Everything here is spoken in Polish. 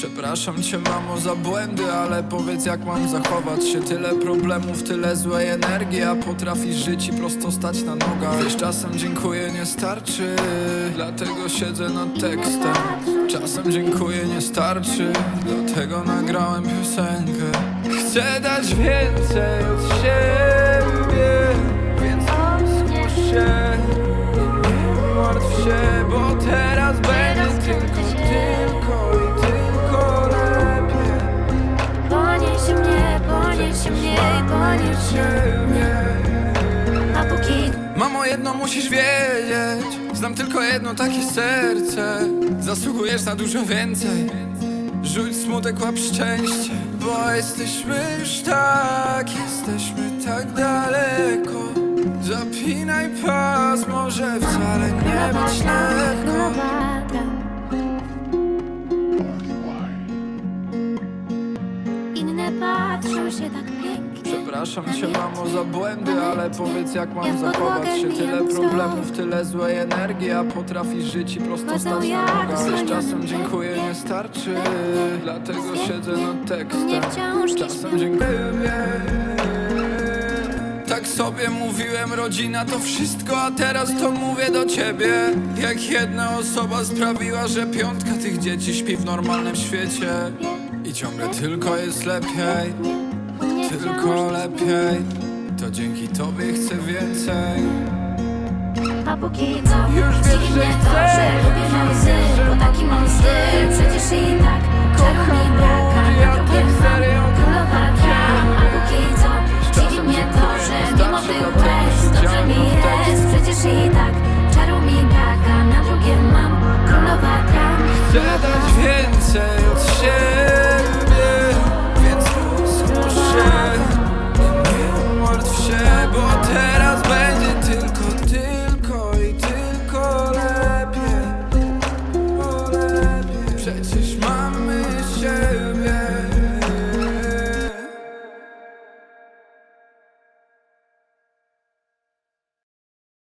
Przepraszam cię mamo za błędy, ale powiedz jak mam zachować się. Tyle problemów, tyle złej energii, a potrafisz żyć i prosto stać na nogach. Wiesz, czasem dziękuję nie starczy, dlatego siedzę nad tekstem. Czasem dziękuję nie starczy, dlatego nagrałem piosenkę. Chcę dać więcej od siebie, więc skusz się nie martw się, bo teraz mnie A póki Mamo, jedno musisz wiedzieć. Znam tylko jedno takie serce. Zasługujesz na dużo więcej. Rzuć smutek, łap szczęście. Bo jesteśmy już tak Jesteśmy tak daleko. Zapinaj pas Może wcale nie być lekko. Inne patrzą się tak pięknie Przepraszam cię mamo za błędy, ale powiedz jak Ja mam zachować się. Tyle problemów, tyle złej energii, a potrafisz żyć i prosto stać na nogach. słonią czasem dziękuję nie starczy, dlatego siedzę nad tekstem. Czasem dziękuję. Tak sobie mówiłem, rodzina to wszystko, a teraz to mówię do ciebie. Jak jedna osoba sprawiła, że piątka tych dzieci śpi w normalnym świecie. I ciągle tylko jest lepiej tylko lepiej To dzięki tobie chcę więcej. A póki co Już wiesz, że chcesz,